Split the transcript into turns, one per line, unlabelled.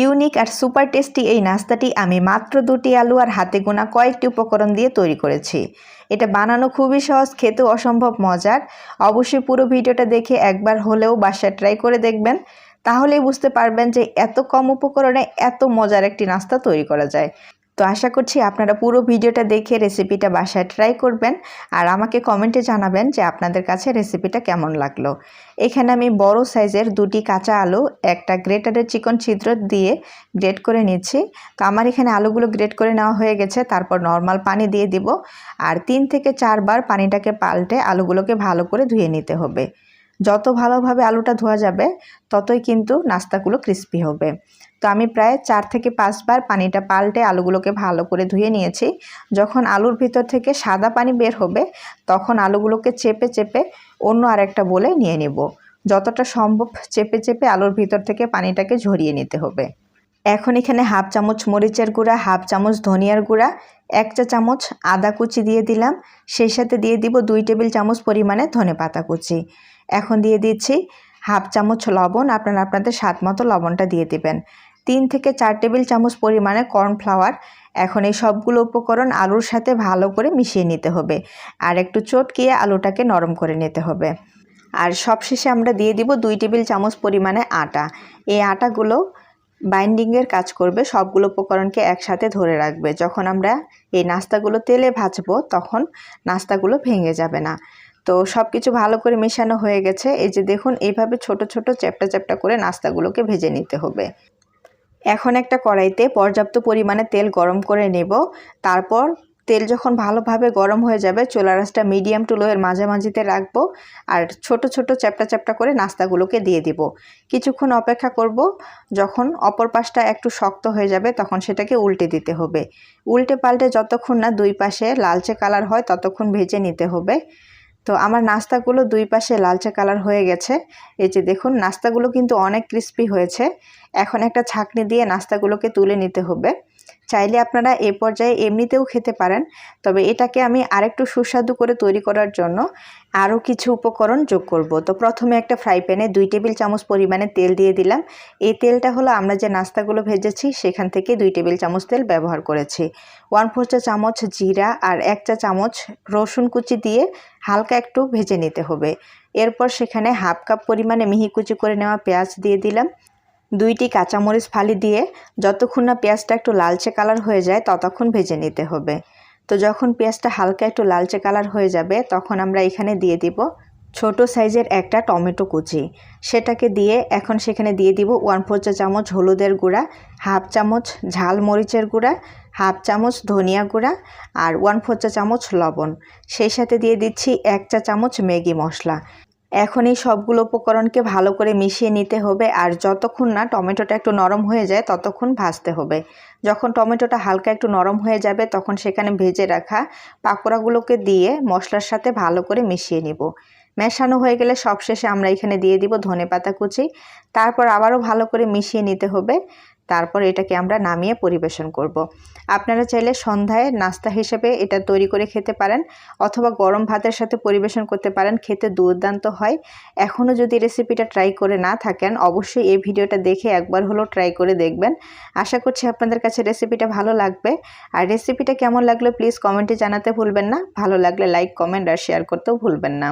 Unique আর super tasty এই নাস্তাটি আমি মাত্র দুটি আলু আর হাতে গোনা কয়েকটি উপকরণ দিয়ে তৈরি করেছি। এটা বানানো খুবই সহজ, খেতেও অসম্ভব মজার। অবশ্যই পুরো ভিডিওটা দেখে একবার হলেও বাসায় ট্রাই করে দেখবেন। তাহলেই বুঝতে পারবেন যে এত কম উপকরণে এত মজার একটি নাস্তা তৈরি করা যায়। তো আশা করছি আপনারা পুরো ভিডিওটা দেখে রেসিপিটা বাসায় ট্রাই করবেন আর আমাকে কমেন্টে জানাবেন যে আপনাদের কাছে রেসিপিটা কেমন লাগল। এখানে আমি বড় সাইজের দুটি কাঁচা আলু, একটা গ্রেটারের চিকন ছিদ্র দিয়ে গ্রেট করে নিচ্ছি। তো আমার এখানে আলুগুলো গ্রেট করে নেওয়া হয়ে গেছে, তারপর নর্মাল পানি দিয়ে দিব। আর তিন থেকে চারবার পানিটাকে পাল্টে আলুগুলোকে ভালো করে ধুয়ে নিতে হবে। যত ভালোভাবে আলুটা ধোয়া যাবে, ততই কিন্তু নাস্তাগুলো ক্রিস্পি হবে। তো আমি প্রায় চার থেকে পাঁচবার পানিটা পাল্টে আলুগুলোকে ভালো করে ধুয়ে নিয়েছি। যখন আলুর ভিতর থেকে সাদা পানি বের হবে, তখন আলুগুলোকে চেপে চেপে অন্য আরেকটা বলে নিয়ে নেব। যতটা সম্ভব চেপে চেপে আলুর ভিতর থেকে পানিটাকে ঝরিয়ে নিতে হবে। এখন এখানে হাফ চামচ মরিচের গুঁড়া, হাফ চামচ ধনিয়ার গুঁড়া, এক চা চামচ আদা কুচি দিয়ে দিলাম। সেই সাথে দিয়ে দিব দুই টেবিল চামচ পরিমাণে ধনে পাতা কুচি। এখন দিয়ে দিচ্ছি হাফ চামচ লবণ, আপনারা আপনাদের স্বাদ মতো লবণটা দিয়ে দিবেন। তিন থেকে চার টেবিল চামচ পরিমাণে কর্নফ্লাওয়ার। এখন এই সবগুলো উপকরণ আলুর সাথে ভালো করে মিশিয়ে নিতে হবে। আর একটু চটকিয়ে আলুটাকে নরম করে নিতে হবে। আর সবশেষে আমরা দিয়ে দিব দুই টেবিল চামচ পরিমাণে আটা। এই আটাগুলো বাইন্ডিংয়ের কাজ করবে, সবগুলো উপকরণকে একসাথে ধরে রাখবে। যখন আমরা এই নাস্তাগুলো তেলে ভাজবো, তখন নাস্তাগুলো ভেঙে যাবে না। তো সব কিছু ভালো করে মেশানো হয়ে গেছে। এই যে দেখুন, এইভাবে ছোট ছোট চ্যাপটা চ্যাপটা করে নাস্তাগুলোকে ভেজে নিতে হবে। এখন একটা কড়াইতে পর্যাপ্ত পরিমাণে তেল গরম করে নেব। তারপর তেল যখন ভালোভাবে গরম হয়ে যাবে চোলা রাসটা মিডিয়াম টু লোয়ের মাঝামাঝিতে রাখব আর ছোট ছোট চ্যাপটা চ্যাপটা করে নাস্তাগুলোকে দিয়ে দিব। কিছুক্ষণ অপেক্ষা করব, যখন অপর পাশটা একটু শক্ত হয়ে যাবে, তখন সেটাকে উল্টে দিতে হবে। উল্টে পাল্টে যতক্ষণ না দুই পাশে লালচে কালার হয়, ততক্ষণ ভেজে নিতে হবে। তো আমার নাস্তাগুলো দুই পাশে লালচে কালার হয়ে গেছে। এই যে দেখুন, নাস্তাগুলো কিন্তু অনেক ক্রিস্পি হয়েছে। এখন একটা ছাঁকনি দিয়ে নাস্তাগুলোকে তুলে নিতে হবে। চাইলে আপনারা এ পর্যায়ে এমনিতেও খেতে পারেন। তবে এটাকে আমি আরেকটু সুস্বাদু করে তৈরি করার জন্য আরও কিছু উপকরণ যোগ করব। তো প্রথমে একটা ফ্রাই প্যানে দুই টেবিল চামচ পরিমাণে তেল দিয়ে দিলাম। এই তেলটা হলো আমরা যে নাস্তাগুলো ভেজেছি, সেখান থেকে দুই টেবিল চামচ তেল ব্যবহার করেছি। ওয়ান ফোর চা চামচ জিরা আর এক চা চামচ রসুন কুচি দিয়ে হালকা একটু ভেজে নিতে হবে। এরপর সেখানে হাফ কাপ পরিমাণে মিহি কুচি করে নেওয়া পেঁয়াজ দিয়ে দিলাম। দুইটি কাঁচামরিচ ফালি দিয়ে যতক্ষণ না পেঁয়াজটা একটু লালচে কালার হয়ে যায় ততক্ষণ ভেজে নিতে হবে। তো যখন পেঁয়াজটা হালকা একটু লালচে কালার হয়ে যাবে, তখন আমরা এখানে দিয়ে দিব ছোট সাইজের একটা টমেটো কুচি। সেটাকে দিয়ে এখন সেখানে দিয়ে দিব ওয়ান ফোর চা চামচ হলুদের গুঁড়া, হাফ চামচ ঝাল মরিচের গুঁড়া, হাফ চামচ ধনিয়া গুঁড়া আর ওয়ান ফোর চা চামচ লবণ। সেই সাথে দিয়ে দিচ্ছি এক চা চামচ ম্যাগি মশলা। এখন এই সবগুলো উপকরণকে ভালো করে মিশিয়ে নিতে হবে আর যতক্ষণ না টমেটোটা একটু নরম হয়ে যায় ততক্ষণ ভাজতে হবে। যখন টমেটোটা হালকা একটু নরম হয়ে যাবে তখন সেখানে ভেজে রাখা পাকোড়াগুলোকে দিয়ে মশলার সাথে ভালো করে মিশিয়ে নিব। মেশানো হয়ে গেলে সবশেষে আমরা এখানে দিয়ে দিব ধনে পাতা কুচি। তারপর আবারও ভালো করে মিশিয়ে নিতে হবে। তারপর এটাকে আমরা নামিয়ে পরিবেশন করব। আপনারা চাইলে সন্ধ্যায় নাস্তা হিসেবে এটা তৈরি করে খেতে পারেন অথবা গরম ভাতের সাথে পরিবেশন করতে পারেন, খেতে দুর্দান্ত হয়। এখনও যদি রেসিপিটা ট্রাই করে না থাকেন, অবশ্যই এই ভিডিওটা দেখে একবার হলেও ট্রাই করে দেখবেন। আশা করছি আপনাদের কাছে রেসিপিটা ভালো লাগবে। আর রেসিপিটা কেমন লাগল প্লিজ কমেন্টে জানাতে ভুলবেন না। ভালো লাগলে লাইক, কমেন্ট আর শেয়ার করতেও ভুলবেন না।